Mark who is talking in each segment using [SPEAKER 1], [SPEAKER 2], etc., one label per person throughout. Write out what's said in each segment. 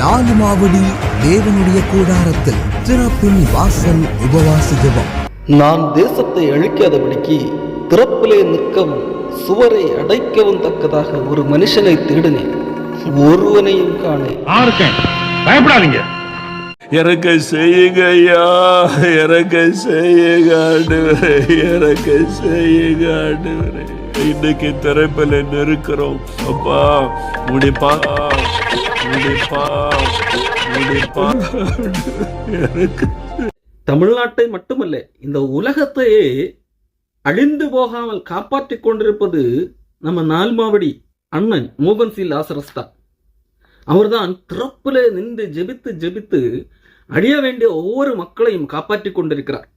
[SPEAKER 1] நாலு மாவடி தேவனுடைய கூடாரத்தில் திறப்பின் வாசல் உபவாச ஜெபம்.
[SPEAKER 2] நான் தேசத்தை அழிக்காதபடிக்கு திறப்பிலே நிற்கவும் சுவரை அடைக்கவும் தக்கதாக ஒரு மனுஷனை தேடினேன் ஒருவனையும் காணேன்.
[SPEAKER 3] பயப்படாதீங்க.
[SPEAKER 4] இறக்க செய்யுங்க ஐயா இறக்க செய்யுங்க ஆண்டவரே இறக்க செய்யுங்க ஆண்டவரே. இன்னைக்கு திறப்பில் நெருக்கிறோம் அப்பா முடிப்பா முடிப்பா முடிப்பா. எனக்கு
[SPEAKER 2] தமிழ்நாட்டை மட்டுமல்ல இந்த உலகத்தையே அழிந்து போகாமல் காப்பாற்றிக் கொண்டிருப்பது நம்ம நால்மாவடி அண்ணன் மோகன் சி லாசரஸ் தான் அவர்தான் திறப்புல நின்று ஜெபித்து ஜெபித்து அழிய வேண்டிய ஒவ்வொரு மக்களையும் காப்பாற்றி கொண்டிருக்கிறார்.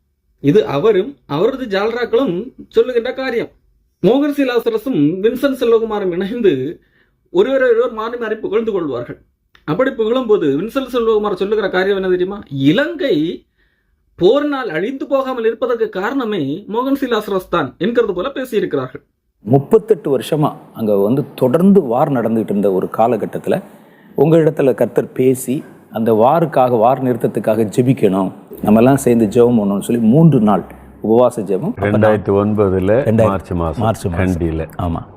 [SPEAKER 2] இது அவரும் அவரது ஜால்ராக்களும் சொல்லுகின்ற காரியம். மோகன் சீலாசரசும் வின்சன் செல்வகுமாரும் இணைந்து ஒருவர் ஒருவர் மாறி மாறி புகழ்ந்து கொள்வார்கள். அப்படி புகழும் போது வின்சன் செல்வகுமார் சொல்லுகிற காரியம் என்ன தெரியுமா? இலங்கை போரினால் அழிந்து போகாமல் இருப்பதற்கு காரணமே மோகன் சீலாசரஸ் தான் என்கிறது போல பேசியிருக்கிறார்கள்.
[SPEAKER 5] முப்பத்தெட்டு வருஷமா அங்க வந்து தொடர்ந்து வார் நடந்துகிட்டு இருந்த ஒரு காலகட்டத்தில் உங்களிடத்துல கர்த்தர் பேசி அந்த வாருக்காக வார் நிறுத்தத்துக்காக ஜெபிக்கணும். நம்ம எல்லாம் சேர்ந்து ஜெபம் பண்ணணும்னு சொல்லி மூன்று நாள் உபவாச ஜெபம்.
[SPEAKER 4] ரெண்டாயிரத்தி ஒன்பதுல மார்ச் மாசம்
[SPEAKER 5] மார்ச் மாசம்.
[SPEAKER 4] கண்டியில.
[SPEAKER 5] ஆமாம்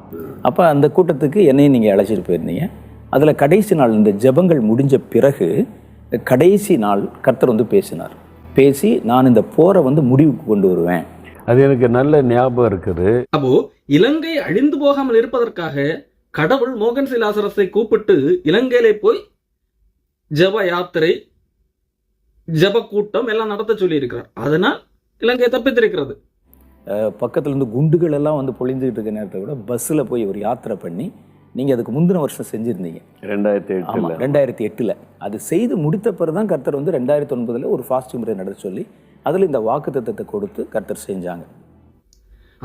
[SPEAKER 5] அப்போ அந்த கூட்டத்துக்கு என்னையும் நீங்கள் அழைச்சிட்டு போயிருந்தீங்க. அதில் கடைசி நாள் இந்த ஜெபங்கள் முடிஞ்ச பிறகு கடைசி நாள் கர்த்தர் வந்து பேசினார். பேசி நான் இந்த போரை வந்து முடிவுக்கு கொண்டு வருவேன்.
[SPEAKER 4] அது எனக்கு நல்ல ஞாபகம் இருக்குது.
[SPEAKER 2] அப்போ இலங்கை அழிந்து போகாமல் இருப்பதற்காக கடவுள் மோகன் சி லாசரஸை கூப்பிட்டு இலங்கையிலே போய் ஜப யாத்திரை ஜப கூட்டம் எல்லாம் நடத்த சொல்லி இருக்கிறார் அதனால் இலங்கை தப்பித்திருக்கிறது.
[SPEAKER 5] பக்கத்துல இருந்து குண்டுகள் எல்லாம் வந்து பொழிந்துகிட்டு இருக்க நேரத்தை விட பஸ்ஸில் போய் ஒரு யாத்திரை பண்ணி நீங்கள் அதுக்கு முந்தின வருஷம் செஞ்சுருந்தீங்க.
[SPEAKER 4] ரெண்டாயிரத்தி எட்டுல.
[SPEAKER 5] ரெண்டாயிரத்தி எட்டில். அது செய்து முடித்த பிறகு தான் கர்த்தர் வந்து ரெண்டாயிரத்தி ஒன்பதில் ஒரு ஃபாஸ்டிங் முறை நடத்த சொல்லி அதில் இந்த வாக்குத்தத்தத்தை கொடுத்து கர்த்தர் செஞ்சாங்க.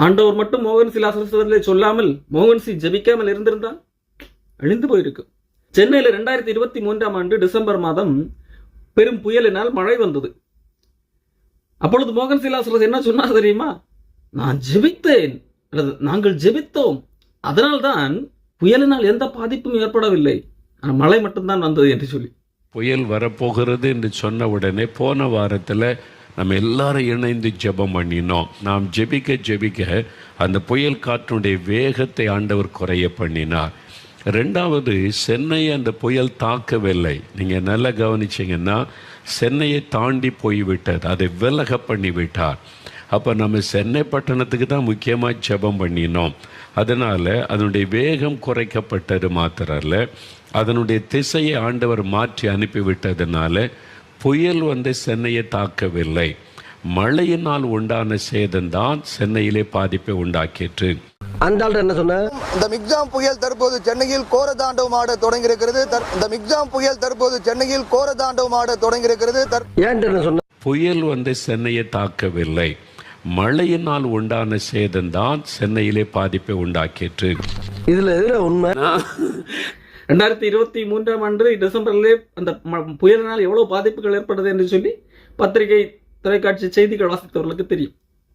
[SPEAKER 2] ஆண்டவர் மட்டும் மோகன் சி லாசரஸிலே சொல்லாமல் மோகன் சி ஜபிக்காமல் இருந்திருந்தால் அழிந்து போயிருக்கு. சென்னையில் ரெண்டாயிரத்தி இருபத்தி மூன்றாம் ஆண்டு டிசம்பர் மாதம் பெரும் புயலினால் மழை வந்தது. அப்பொழுது மோகன் சிலாசரஸ் என்ன சொன்னார் தெரியுமா? நான் ஜெபித்தேன். அல்லது நாங்கள் ஜெபித்தோம். அதனால்தான் புயலினால் எந்த பாதிப்பும் ஏற்படவில்லை. ஆனால் மழை மட்டும்தான் வந்தது என்று சொல்லி.
[SPEAKER 6] புயல் வரப்போகிறது என்று சொன்ன உடனே போன வாரத்தில் நம்ம எல்லாரும் இணைந்து ஜெபம் பண்ணினோம். நாம் ஜெபிக்க ஜெபிக்க அந்த புயல் காற்றுடைய வேகத்தை ஆண்டவர் குறைய பண்ணினார். ரெண்டாவது சென்னையை அந்த புயல் தாக்கவில்லை. நீங்கள் நல்லா கவனிச்சிங்கன்னா சென்னையை தாண்டி போய்விட்டது. அதை விலக பண்ணி விட்டார் அப்போ நம்ம சென்னை பட்டணத்துக்கு தான் முக்கியமாக ஜெபம் பண்ணினோம். அதனால் அதனுடைய வேகம் குறைக்கப்பட்டது மாத்திரம் அதனுடைய திசையை ஆண்டவர் மாற்றி அனுப்பிவிட்டதுனால புயல் வந்து சென்னையை தாக்கவில்லை. மழையினால் உண்டான சேதம்தான் சென்னையிலே பாதிப்பை உண்டாக்கிற்று.
[SPEAKER 7] அந்த ஆள் என்ன சொன்ன?
[SPEAKER 8] இந்த மிக்ஜாம் புயல் தற்போது சென்னையில் கோரதாண்டவம் ஆட தொடங்கியிருக்கிறது. தற்- இந்த மிக்ஜாம் புயல் தற்போது சென்னையில் கோரதாண்டவம் ஆட தொடங்கியிருக்கிறது. தற்-
[SPEAKER 7] ஏன்ட்டு என்ன சொன்ன?
[SPEAKER 6] புயல் வந்து சென்னையை தாக்கவில்லை. மழையினால் உண்டான சேதம்தான் சென்னையிலே பாதிப்பை உண்டாக்கிற்று.
[SPEAKER 7] இதுல எதுல உண்மை.
[SPEAKER 2] ரெண்டாயிரத்தி இருபத்தி மூன்றாம் ஆண்டு டிசம்பரிலே அந்த ம- புயலினால் எவ்வளவு பாதிப்புகள் ஏற்பட்டது என்று சொல்லி பத்திரிகை தொலைக்காட்சி செய்திகள் வாசித்தவர்களுக்கு தெரியும்.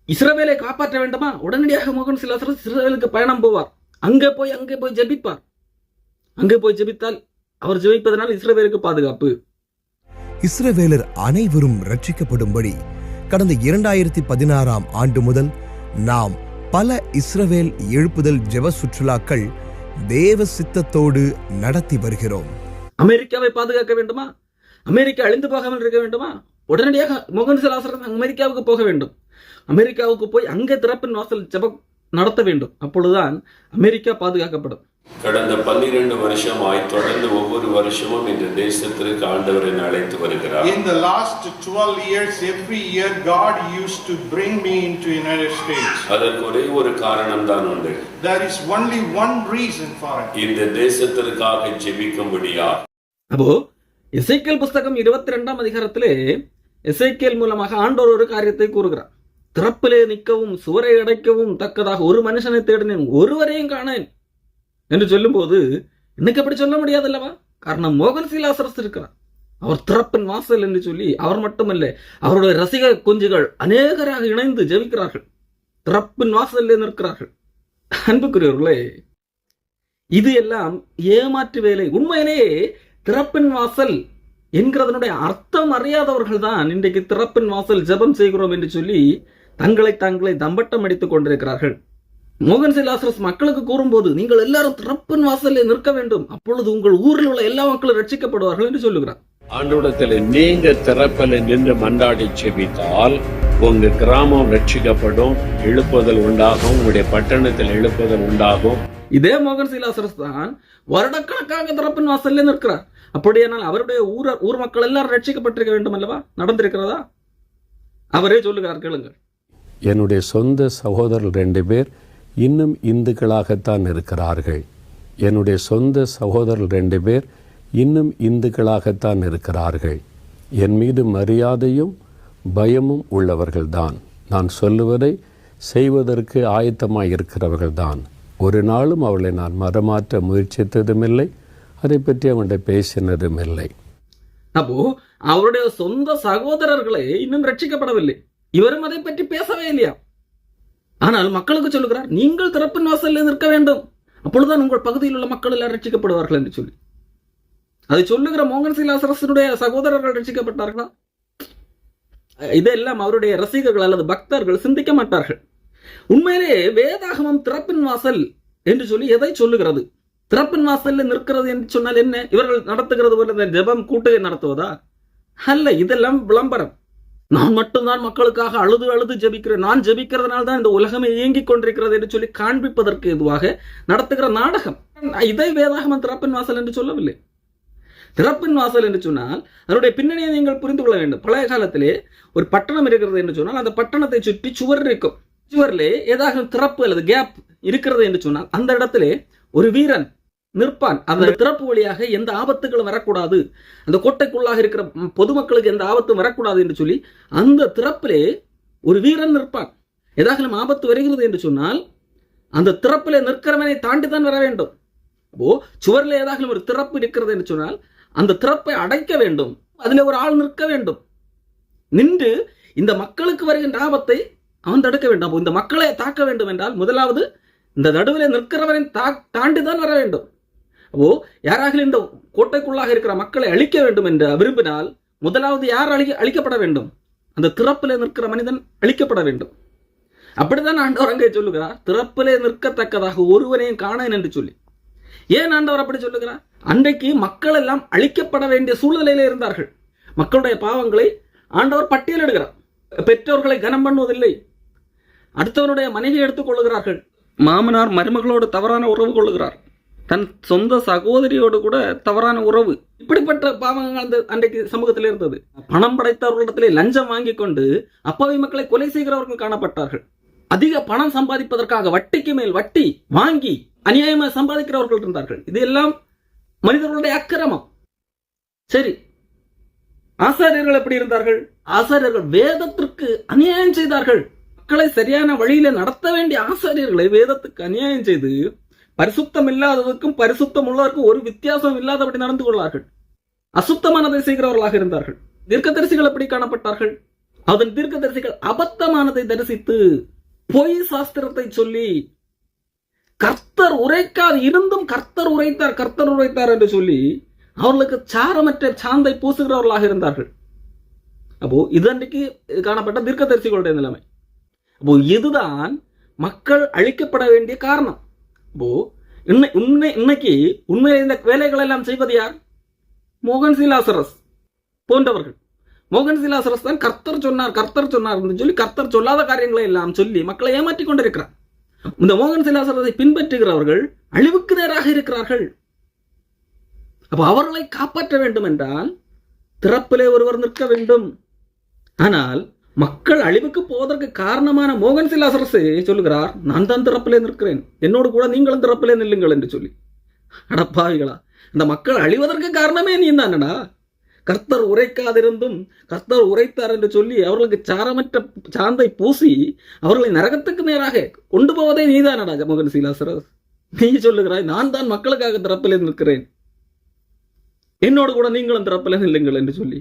[SPEAKER 2] இஸ்ரவேலை காப்பாற்ற வேண்டுமா? உடனடியாக மோகன் சிலாசரஸ் இஸ்ரவேலுக்கு பயணம் போவார். அங்கே போய் அங்கே போய் ஜெபிப்பார். அங்கே போய் ஜெபித்தால் அவர் ஜெபிப்பதனால் இஸ்ரவேலுக்கு பாதுகாப்பு.
[SPEAKER 1] இஸ்ரவேலர் அனைவரும் ரட்சிக்கப்படும்படி கடந்த இரண்டாயிரத்தி பதினாறாம் ஆண்டு முதல் நாம் பல இஸ்ரவேல் எழுப்புதல் ஜெப சுற்றுலாக்கள் தேவ சித்தத்தோடு நடத்தி வருகிறோம்.
[SPEAKER 2] அமெரிக்காவை பாதுகாக்க வேண்டுமா? அமெரிக்கா அழிந்து போகாமல் இருக்க வேண்டுமா? உடனடியாக மோகன் சிலாசரஸ் அமெரிக்காவுக்கு போக வேண்டும். அமெரிக்காவுக்கு போய் அங்கே திறப்பின் வாசல் ஜெபம் நடத்த வேண்டும். அப்பொழுதுதான் அமெரிக்கா பாதுகாக்கப்படும்.
[SPEAKER 6] கடந்த பன்னிரண்டு வருஷமாய் தொடர்ந்து ஒவ்வொரு வருஷமும் இந்த தேசத்திற்கு ஆண்டவர் என்னை அழைத்து வருகிறார்.
[SPEAKER 9] In the last 12 years, every year, God used to bring me into United States.
[SPEAKER 6] அதற்கு ஒரே ஒரு காரணம் தான் உண்டு.
[SPEAKER 9] There is only one reason for it.
[SPEAKER 6] இந்த தேசத்திற்காக ஜெபிக்கும்படியா
[SPEAKER 2] அப்போ எசைக்கேல் புஸ்தகம் இருபத்தி ரெண்டாம் அதிகாரத்திலே எசைக்கேல் மூலமாக ஆண்டவர் ஒரு காரியத்தை கூறுகிறார். திறப்பிலே நிற்கவும் சுவரை அடைக்கவும் தக்கதாக ஒரு மனுஷனை தேடினேன் ஒருவரையும் காணேன். என்று சொல்லும்போது இன்னைக்கு அப்படி சொல்ல முடியாது அல்லவா காரணம் மோகன் சீலாசரஸ் இருக்கிறார் அவர் திறப்பின் வாசல் என்று சொல்லி அவர் மட்டுமல்ல அவருடைய ரசிக குஞ்சுகள் அநேகராக இணைந்து ஜெபிக்கிறார்கள். திறப்பின் வாசலில் நிற்கிறார்கள். அன்புக்குரியவர்களே இது எல்லாம் ஏமாற்று வேலை. உண்மையிலேயே திறப்பின் வாசல் என்கிறதனுடைய அர்த்தம் அறியாதவர்கள் தான் இன்றைக்கு திறப்பின் வாசல் ஜெபம் செய்கிறோம் என்று சொல்லி தங்களை தங்களை தம்பட்டம் அடித்துக் கொண்டிருக்கிறார்கள். மோகன் சிலாசரஸ் மக்களுக்கு கூறும்போது நீங்கள் எல்லாரும் திறப்பின் வாசலில் நிற்க வேண்டும். அப்பொழுது உங்கள் ஊரில் உள்ள எல்லா மக்களும் ரட்சிக்கப்படுவார்கள் என்று சொல்லுகிறார்.
[SPEAKER 6] ஆண்டோடத்தில் நீங்க திறப்பல நின்று மண்டாடி செபித்தால் உங்க கிராமம் ரட்சிக்கப்படும் எழுப்புதல் உண்டாகும் உங்களுடைய பட்டணத்தில் எழுப்புதல் உண்டாகும்.
[SPEAKER 2] இதே மோகன் சிலாசரஸ் தான் வருடக்கணக்காக திறப்பின் வாசல்ல நிற்கிறார். அப்படியானால் அவருடைய ஊர ஊர் மக்கள் எல்லாரும் ரட்சிக்கப்பட்டிருக்க வேண்டும் அல்லவா நடந்திருக்கிறதா? அவரே சொல்லுகிறார் கேளுங்கள்.
[SPEAKER 4] என்னுடைய சொந்த சகோதரர் ரெண்டு பேர் இன்னும் இந்துக்களாகத்தான் இருக்கிறார்கள். என்னுடைய சொந்த சகோதரர் ரெண்டு பேர் இன்னும் இந்துக்களாகத்தான் இருக்கிறார்கள். என் மீது மரியாதையும் பயமும் உள்ளவர்கள்தான். நான் சொல்லுவதை செய்வதற்கு ஆயத்தமாக இருக்கிறவர்கள்தான் ஒரு நாளும் அவளை நான் மரமாற்ற முயற்சித்ததுமில்லை. அதை பற்றி அவன்கிட்ட பேசினதும் இல்லை
[SPEAKER 2] அப்போ அவருடைய சொந்த சகோதரர்களை இன்னும் ரட்சிக்கப்படவில்லை. இவரும் அதை பற்றி பேசவே இல்லையா? ஆனால் மக்களுக்கு சொல்லுகிறார் நீங்கள் திறப்பின் வாசலில் நிற்க வேண்டும். அப்பொழுதுதான் உங்கள் பகுதியில் உள்ள மக்கள் எல்லாம் ரட்சிக்கப்படுவார்கள் என்று சொல்லி. அதை சொல்லுகிற மோகன் சிலாசரசனுடைய சகோதரர்கள் ரட்சிக்கப்பட்டார்களா? இதெல்லாம் அவருடைய ரசிகர்கள் அல்லது பக்தர்கள் சிந்திக்க மாட்டார்கள். உண்மையிலே வேதாகமம் திறப்பின் வாசல் என்று சொல்லி எதை சொல்லுகிறது? திறப்பின் வாசல்ல நிற்கிறது என்று சொன்னால் என்ன? இவர்கள் நடத்துகிறது போல இந்த ஜெபம் கூட்டுகை நடத்துவதா? அல்ல இதெல்லாம் விளம்பரம். நான் மட்டும்தான் மக்களுக்காக அழுது அழுது ஜெபிக்கிறேன். நான் ஜெபிக்கிறதுனால தான் இந்த உலகமே இயங்கிக் கொண்டிருக்கிறது என்று சொல்லி காண்பிப்பதற்கு எதுவாக நடத்துகிற நாடகம். இதை வேதாகமம் திறப்பின் வாசல் என்று சொல்லவில்லை. திறப்பின் வாசல் என்று சொன்னால் அதனுடைய பின்னணியை நீங்கள் புரிந்து கொள்ள வேண்டும். பழைய காலத்திலே ஒரு பட்டணம் இருக்கிறது என்று சொன்னால் அந்த பட்டணத்தை சுற்றி சுவர் இருக்கும். சுவரிலே ஏதாவது திறப்பு அல்லது கேப் இருக்கிறது என்று சொன்னால் அந்த இடத்திலே ஒரு வீரன் நிற்பான். அந்த திறப்பு வழியாக எந்த ஆபத்துகளும் வரக்கூடாது. அந்த கோட்டைக்குள்ளாக இருக்கிற பொதுமக்களுக்கு எந்த ஆபத்தும் வரக்கூடாது என்று சொல்லி அந்த திறப்பிலே ஒரு வீரன் நிற்பான். ஏதாகலும் ஆபத்து வருகிறது என்று சொன்னால் அந்த திறப்பிலே நிற்கிறவனை தாண்டி தான் வர வேண்டும். அப்போ சுவரில் ஏதாகலும் ஒரு திறப்பு இருக்கிறது என்று சொன்னால் அந்த திறப்பை அடைக்க வேண்டும். அதில் ஒரு ஆள் நிற்க வேண்டும். நின்று இந்த மக்களுக்கு வருகின்ற ஆபத்தை அவன் தடுக்க வேண்டும். அப்போ இந்த மக்களை தாக்க வேண்டும் என்றால் முதலாவது இந்த நடுவில் நிற்கிறவனை தா தாண்டி தான் வர வேண்டும். அப்போ யாராக இந்த கோட்டைக்குள்ளாக இருக்கிற மக்களை அழிக்க வேண்டும் என்று விரும்பினால் முதலாவது யார் அழி அழிக்கப்பட வேண்டும்? அந்த திறப்பிலே நிற்கிற மனிதன் அழிக்கப்பட வேண்டும். அப்படித்தான் ஆண்டவர் அங்கே சொல்லுகிறார். திறப்பிலே நிற்கத்தக்கதாக ஒருவனையும் காணேன் என்று சொல்லி. ஏன் ஆண்டவர் அப்படி சொல்லுகிறார்? அன்றைக்கு மக்கள் எல்லாம் அழிக்கப்பட வேண்டிய சூழ்நிலையில இருந்தார்கள். மக்களுடைய பாவங்களை ஆண்டவர் பட்டியலிடுகிறார் பெற்றோர்களை கனம் பண்ணுவதில்லை. அடுத்தவனுடைய மனைவியை எடுத்துக் கொள்ளுகிறார்கள். மாமனார் மருமகளோடு தவறான உறவு கொள்ளுகிறார். தன் சொந்த சகோதரியோடு கூட தவறான உறவு. இப்படிப்பட்ட பாவங்கள் அந்த அன்றைக்கு சமூகத்தில் இருந்தது. பணம் படைத்தவர்களிடத்திலே லஞ்சம் வாங்கி கொண்டு அப்பாவி மக்களை கொலை செய்கிறவர்கள் காணப்பட்டார்கள். அதிக பணம் சம்பாதிப்பதற்காக வட்டிக்கு மேல் வட்டி வாங்கி அநியாயமாக சம்பாதிக்கிறவர்கள் இருந்தார்கள். இது எல்லாம் மனிதர்களுடைய அக்கிரமம். சரி ஆசாரியர்கள் எப்படி இருந்தார்கள்? ஆசாரியர்கள் வேதத்திற்கு அநியாயம் செய்தார்கள். மக்களை சரியான வழியில நடத்த வேண்டிய ஆசாரியர்களை வேதத்துக்கு அநியாயம் செய்து பரிசுத்தம் இல்லாததற்கும் பரிசுத்தம் உள்ளதற்கும் ஒரு வித்தியாசம் இல்லாதபடி நடந்து கொள்ளார்கள். அசுத்தமானதை செய்கிறவர்களாக இருந்தார்கள். தீர்க்கதரிசிகள் எப்படி காணப்பட்டார்கள்? அதன் தீர்க்கதரிசிகள் அபத்தமானதை தரிசித்து பொய் சாஸ்திரத்தை சொல்லி கர்த்தர் உரைக்காது இருந்தும் கர்த்தர் உரைத்தார் கர்த்தர் உரைத்தார் என்று சொல்லி அவர்களுக்கு சாரமற்ற சாந்தை பூசுகிறவர்களாக இருந்தார்கள். அப்போ இது அன்றைக்கு காணப்பட்ட தீர்க்கதரிசிகளுடைய நிலைமை. அப்போ இதுதான் மக்கள் அழிக்கப்பட வேண்டிய காரணம். போ இன்னை உண்மை இன்னைக்கு உண்மையில் இந்த வேலைகள் எல்லாம் செய்வது யார்? மோகன் சிலாசரஸ் போன்றவர்கள். மோகன் சிலாசரஸ் தான் கர்த்தர் சொன்னார் கர்த்தர் சொன்னார் என்று சொல்லி கர்த்தர் சொல்லாத காரியங்களை எல்லாம் சொல்லி மக்களை ஏமாற்றி கொண்டிருக்கிறார். இந்த மோகன் சிலாசரத்தை பின்பற்றுகிறவர்கள் அழிவுக்கு நேராக இருக்கிறார்கள். அப்ப அவர்களை காப்பாற்ற வேண்டும் என்றால் திறப்பிலே ஒருவர் நிற்க வேண்டும். ஆனால் மக்கள் அழிவுக்கு போவதற்கு காரணமான மோகன் சிலாசரசு சொல்லுகிறார் நான் தான் திறப்பிலே நிற்கிறேன். என்னோடு கூட நீங்களும் திறப்பிலே நில்லுங்கள் என்று சொல்லி. அடப்பாவிகளா இந்த மக்கள் அழிவதற்கு காரணமே நீ தானடா கர்த்தர் உரைக்காதிருந்தும் கர்த்தர் உரைத்தார் என்று சொல்லி அவர்களுக்கு சாரமற்ற சாந்தை பூசி அவர்களை நரகத்துக்கு நேராக கொண்டு போவதே நீதானடா ஜமகன் சீலாசரஸ் நீ சொல்லுகிறாய் நான் தான் மக்களுக்காக திறப்பிலே நிற்கிறேன். என்னோடு கூட நீங்களும் திறப்பிலே நில்லுங்கள் என்று சொல்லி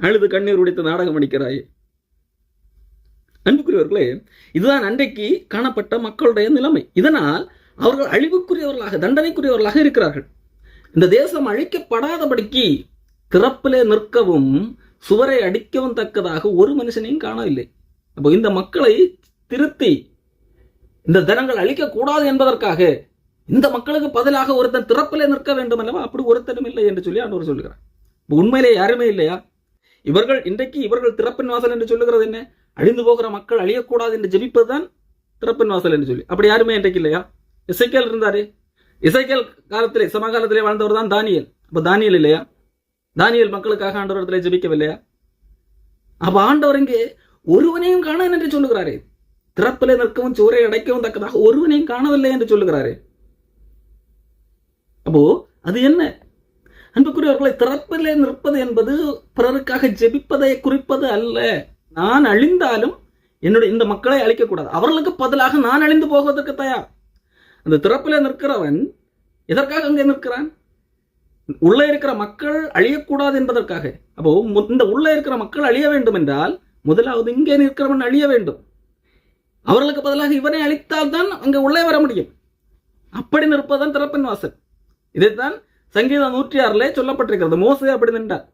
[SPEAKER 2] அழுது கண்ணீர் உடைத்து நாடகம் அடிக்கிறாயே. அன்புக்குரியவர்களே இதுதான் அன்றைக்கு காணப்பட்ட மக்களுடைய நிலைமை. இதனால் அவர்கள் அழிவுக்குரியவர்களாக தண்டனைக்குரியவர்களாக இருக்கிறார்கள். இந்த தேசம் அழிக்கப்படாதபடிக்கு திறப்பிலே நிற்கவும் சுவரை அடிக்கவும் தக்கதாக ஒரு மனுஷனையும் காணவில்லை. அப்போ இந்த மக்களை திருத்தி இந்த தனங்கள் அழிக்கக்கூடாது என்பதற்காக இந்த மக்களுக்கு பதிலாக ஒருத்தன் திறப்பிலே நிற்க வேண்டும் அல்லவா? அப்படி ஒருத்தனும் இல்லை என்று சொல்லி ஆண்டவர் சொல்கிறார் உண்மையிலே யாருமே இல்லையா? இவர்கள் இன்றைக்கு இவர்கள் திறப்பின் வாசல் என்று சொல்லுகிறது என்ன? அழிந்து போகிற மக்கள் அழியக்கூடாது என்று ஜெபிப்பதுதான் திறப்பின் வாசல் என்று சொல்லி. அப்படி யாருமே இன்றைக்கு இல்லையா? இசைக்கேல் இருந்தாரே. இசைக்கேல் காலத்திலே சமகாலத்திலே வாழ்ந்தவர் தான் தானியல். அப்போ தானியல் இல்லையா? தானியல் மக்களுக்காக ஆண்டவரத்திலே ஜெபிக்கவில்லையா? அப்ப ஆண்டவர் இங்கே ஒருவனையும் காண என்று சொல்லுகிறாரே. திறப்பிலே நிற்கவும் சுவரை அடைக்கவும் தக்கதாக ஒருவனையும் காணவில்லை என்று சொல்லுகிறாரே. அப்போ அது என்ன? அன்புக்குரியவர்களை திறப்பிலே நிற்பது என்பது பிறருக்காக ஜெபிப்பதை குறிப்பது அல்ல. நான் அழிந்தாலும் என்னுடைய இந்த மக்களை அழிக்கக்கூடாது. அவர்களுக்கு பதிலாக நான் அழிந்து போவதற்கு தயார். அந்த திறப்பிலே நிற்கிறவன் எதற்காக அங்கே நிற்கிறான்? உள்ளே இருக்கிற மக்கள் அழியக்கூடாது என்பதற்காக. அப்போ மு- இந்த உள்ளே இருக்கிற மக்கள் அழிய வேண்டும் என்றால் முதலாவது இங்கே நிற்கிறவன் அழிய வேண்டும். அவர்களுக்கு பதிலாக இவனை அழித்தால் தான் அங்கே உள்ளே வர முடியும். அப்படி நிற்பதுதான் திறப்பின் வாசல். இதைத்தான் சங்கீதம் நூற்றி ஆறுல சொல்லப்பட்டிருக்கிறது. மோசே அப்படி நின்றார்.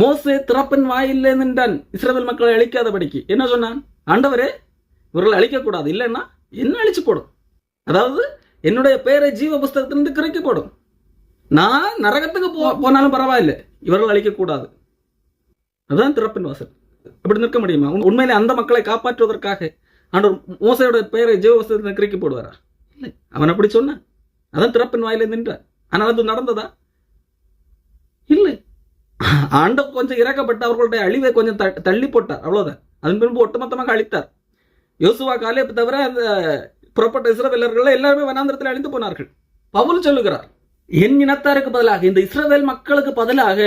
[SPEAKER 2] மோசே திறப்பன் வாயிலே நின்றான். இஸ்ரேல் மக்களை அழிக்காதபடிக்கு என்ன சொன்னான்? ஆண்டவரே இவர்களை அழிக்கக்கூடாது. இல்லைன்னா என்ன அழிச்சு போடும் அதாவது என்னுடைய பெயரை ஜீவ புஸ்தகத்திலிருந்து கிரைக்க போடும் நான் நரகத்துக்கு போ போனாலும் பரவாயில்ல. இவர்கள் அழிக்கக்கூடாது. அதுதான் திறப்பின் வாசல். அப்படி நிற்க முடியுமா? உண்மையிலே அந்த மக்களை காப்பாற்றுவதற்காக ஆண்டவர் மோசையோட பெயரை ஜீவ புஸ்தகத்தில் கிரைக்க போடுவாரா? இல்லை. அவன் அப்படி சொன்னான். அதான் திறப்பின் வாயிலே நின்றான். ஆனால் அது நடந்ததா? இல்லை. ஆண்ட கொஞ்சம் இறக்கப்பட்டு அவர்களுடைய அழிவை கொஞ்சம் தள்ளி போட்டார் அவ்வளோதான் அதன் பின்பு ஒட்டுமொத்தமாக அழித்தார். யோசுவா காலே தவிர அந்த புறப்பட்ட இஸ்ரவேலர்கள் எல்லாருமே வனாந்திரத்தில் அழிந்து போனார்கள். பவுல் சொல்லுகிறார் என் இனத்தாருக்கு பதிலாக இந்த இஸ்ரவேல் மக்களுக்கு பதிலாக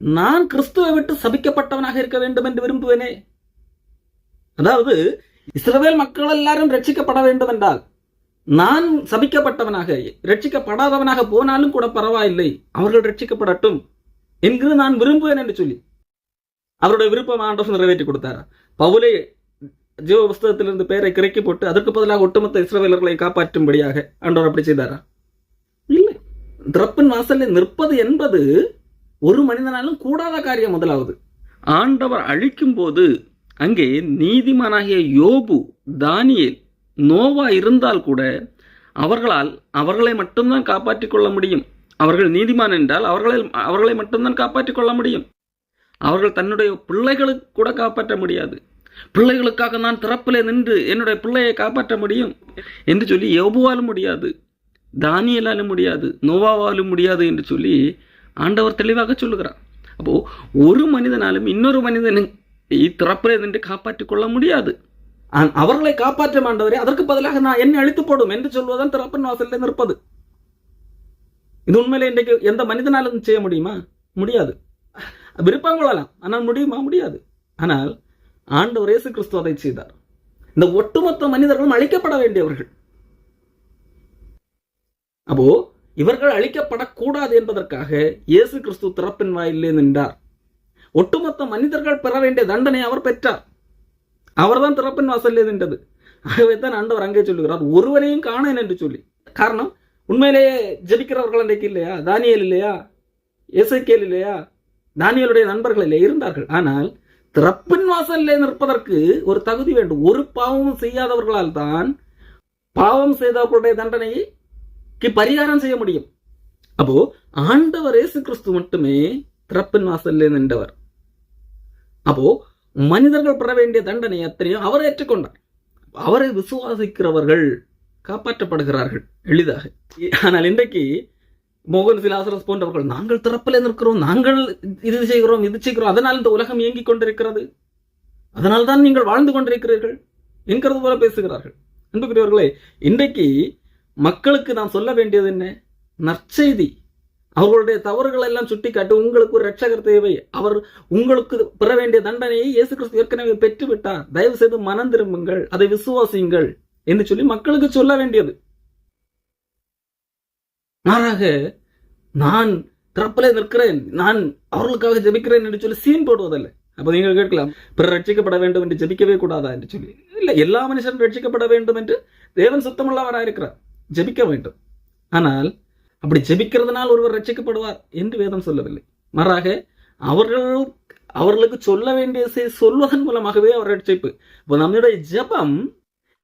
[SPEAKER 2] நான் கிறிஸ்துவை விட்டு சபிக்கப்பட்டவனாக இருக்க வேண்டும் என்று விரும்புவேனே? அதாவது இஸ்ரவேல் மக்கள் எல்லாரும் ரட்சிக்கப்பட வேண்டும் என்றால் நான் சபிக்கப்பட்டவனாக ரட்சிக்கப்படாதவனாக போனாலும் கூட பரவாயில்லை. அவர்கள் ரட்சிக்கப்படட்டும். என்கிறது நான் விரும்புவேன் என்று சொல்லி. அவருடைய விருப்பம் ஆண்டவர் நிறைவேற்றி கொடுத்தார். பவுலே ஜீவ புஸ்தகத்திலிருந்து பெயரை கிறக்கி போட்டு அதற்கு பதிலாக ஒட்டுமொத்த இஸ்ரவேலர்களை காப்பாற்றும்படியாக ஆண்டவர் அப்படி செய்தாரா? இல்லை. திறப்பின் வாசலில் நிற்பது என்பது ஒரு மனிதனாலும் கூடாத காரியம் முதலாவது. ஆண்டவர் அழிக்கும் போது அங்கே நீதிமானாகிய யோபு தானியல் நோவா இருந்தால் கூட அவர்களால் அவர்களை மட்டும்தான் காப்பாற்றிக் கொள்ள முடியும். அவர்கள் நீதிமான் என்றால் அவர்களை அவர்களை மட்டும்தான் காப்பாற்றிக் கொள்ள முடியும். அவர்கள் தன்னுடைய பிள்ளைகளுக்கு கூட காப்பாற்ற முடியாது. பிள்ளைகளுக்காக நான் திறப்பிலே நின்று என்னுடைய பிள்ளையை காப்பாற்ற முடியும் என்று சொல்லி எவ்வாலும் முடியாது தானியலாலும் முடியாது நோவாவாலும் முடியாது என்று சொல்லி ஆண்டவர் தெளிவாக சொல்லுகிறார். அப்போ ஒரு மனிதனாலும் இன்னொரு மனிதனை திறப்பிலே நின்று காப்பாற்றிக் கொள்ள முடியாது. அவர்களை காப்பாற்ற மாண்டவரே அதற்கு பதிலாக நான் என்னை அழித்து போடும் என்று சொல்வதுதான் திறப்பின் வாசலில் நிற்பது. இது உண்மையில இன்றைக்கு எந்த மனிதனாலும் செய்ய முடியுமா? முடியாது. விருப்பம் கொள்ளலாம். ஆனால் முடியுமா? முடியாது. ஆனால் ஆண்டவர் இயேசு கிறிஸ்து அதை செய்தார். இந்த ஒட்டுமொத்த மனிதர்களும் அழிக்கப்பட வேண்டியவர்கள். அப்போ இவர்கள் அழிக்கப்படக்கூடாது என்பதற்காக இயேசு கிறிஸ்து திறப்பின் வாயிலே நின்றார். ஒட்டுமொத்த மனிதர்கள் பெற வேண்டிய தண்டனை அவர் பெற்றார். அவர்தான் திறப்பின் வாசல்லே நின்றது. ஆகவே தான் ஆண்டவர் அங்கே சொல்லுகிறார் ஒருவரையும் காணேன் என்று சொல்லி. காரணம் உண்மையிலேயே ஜபிக்கிறவர்கள் அன்றைக்கு இல்லையா? தானியல் இல்லையா? இசைக்கேல் இல்லையா? தானியலுடைய நண்பர்கள் இல்லையா? இருந்தார்கள். ஆனால் திறப்பின் வாசல்லே நிற்பதற்கு ஒரு தகுதி வேண்டும். ஒரு பாவமும் செய்யாதவர்களால் தான் பாவம் செய்தவர்களுடைய தண்டனைக்கு பரிகாரம் செய்ய முடியும். அப்போ ஆண்டவர் இயேசு கிறிஸ்து மட்டுமே திறப்பின் வாசல்ல நின்றவர். அப்போ மனிதர்கள் பெற வேண்டிய தண்டனை அத்தனையும் அவர் ஏற்றுக்கொண்டார். அவரை விசுவாசிக்கிறவர்கள் காப்பாற்றப்படுகிறார்கள் எளிதாக. ஆனால் இன்றைக்கு மோகன் சிலாசரஸ் போன்றவர்கள் நாங்கள் திறப்பிலே நிற்கிறோம் நாங்கள் இது செய்கிறோம் இது செய்கிறோம் அதனால் இந்த உலகம் இயங்கிக் கொண்டிருக்கிறது. அதனால் தான் நீங்கள் வாழ்ந்து கொண்டிருக்கிறீர்கள் என்கிறது போல பேசுகிறார்கள். அன்புக்குரியவர்களே இன்றைக்கு மக்களுக்கு நாம் சொல்ல வேண்டியது என்ன? நற்செய்தி. அவர்களுடைய தவறுகளை எல்லாம் சுட்டிக்காட்டி உங்களுக்கு ஒரு ரட்சகர் தேவை. அவர் உங்களுக்கு பெற வேண்டிய தண்டனையை இயேசு கிறிஸ்து ஏற்கனவே பெற்றுவிட்டார். தயவு செய்து மனம் திரும்புங்கள் அதை விசுவாசியுங்கள். என்று சொல்லி மக்களுக்கு சொல்ல வேண்டியது. மாறாக நான் திறப்பிலே நிற்கிறேன் நான் அவர்களுக்காக ஜெபிக்கிறேன் என்று சொல்லி சீன் போடுவதல்ல. அப்ப நீங்கள் கேட்கலாம் பிறர் ரட்சிக்கப்பட வேண்டும் என்று ஜெபிக்கவே கூடாதா என்று சொல்லி. இல்லை எல்லா மனுஷரும் ரட்சிக்கப்பட வேண்டும் என்று தேவன் சுத்தமுள்ளவராக இருக்கிறார். ஜெபிக்க வேண்டும். ஆனால் அப்படி ஜெபிக்கிறதுனால் ஒருவர் ரட்சிக்கப்படுவார் என்று வேதம் சொல்லவில்லை. மாறாக அவர்கள் அவர்களுக்கு சொல்ல வேண்டிய சொல்வதன் மூலமாகவே அவர் ரட்சிப்பு. இப்போ நம்முடைய ஜெபம்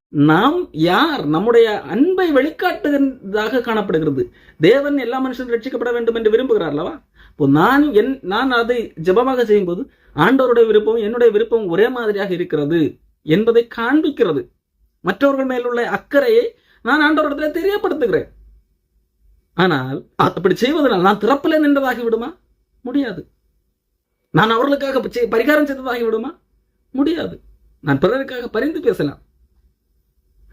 [SPEAKER 2] நாம் யார்? நம்முடைய அன்பை வெளிக்காட்டுகிறதாக காணப்படுகிறது. தேவன் எல்லா மனுஷனும் ரட்சிக்கப்பட வேண்டும் என்று விரும்புகிறார் அல்லவா? இப்போ நான் என் நான் அதை ஜெபமாக செய்யும்போது ஆண்டவருடைய விருப்பம் என்னுடைய விருப்பம் ஒரே மாதிரியாக இருக்கிறது என்பதை காண்பிக்கிறது. மற்றவர்கள் மேலுள்ள அக்கறையை நான் ஆண்டவரிடத்தில் தெரியப்படுத்துகிறேன். ஆனால் அப்படி செய்வதனால் நான் திறப்பில் நின்றதாகி விடுமா? முடியாது. நான் அவர்களுக்காக பரிகாரம் செய்ததாகி விடுமா? முடியாது. நான் பிறருக்காக பரிந்து பேசலாம்.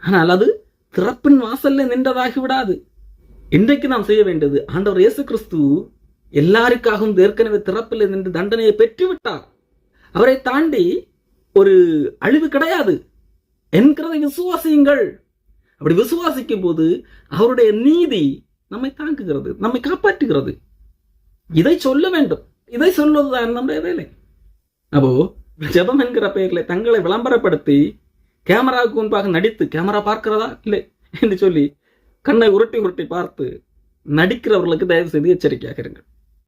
[SPEAKER 2] ஆனால் அது திறப்பின் வாசல்ல நின்றதாகி விடாது. இன்றைக்கு நாம் செய்ய வேண்டியது ஆண்டவர் இயேசு கிறிஸ்து எல்லாருக்காகவும் ஏற்கனவே திறப்பில் நின்று தண்டனையை பெற்றுவிட்டார். அவரை தாண்டி ஒரு அழிவு கிடையாது. என்கிறதை விசுவாசியுங்கள். அப்படி விசுவாசிக்கும் போது அவருடைய நீதி நம்மை தாங்குகிறது நம்மை காப்பாற்றுகிறது. இதை சொல்ல வேண்டும். இதை சொல்வதுதான் நம்முடைய வேலை. அப்போ ஜபம் என்கிற பெயர்களை தங்களை விளம்பரப்படுத்தி கேமராவுக்கு முன்பாக நடித்து கேமரா பார்க்கிறதா? இல்லை என்று சொல்லி கண்ணை உருட்டி உருட்டி பார்த்து நடிக்கிறவர்களுக்கு தயவு செய்து எச்சரிக்கையாக இருங்கள்.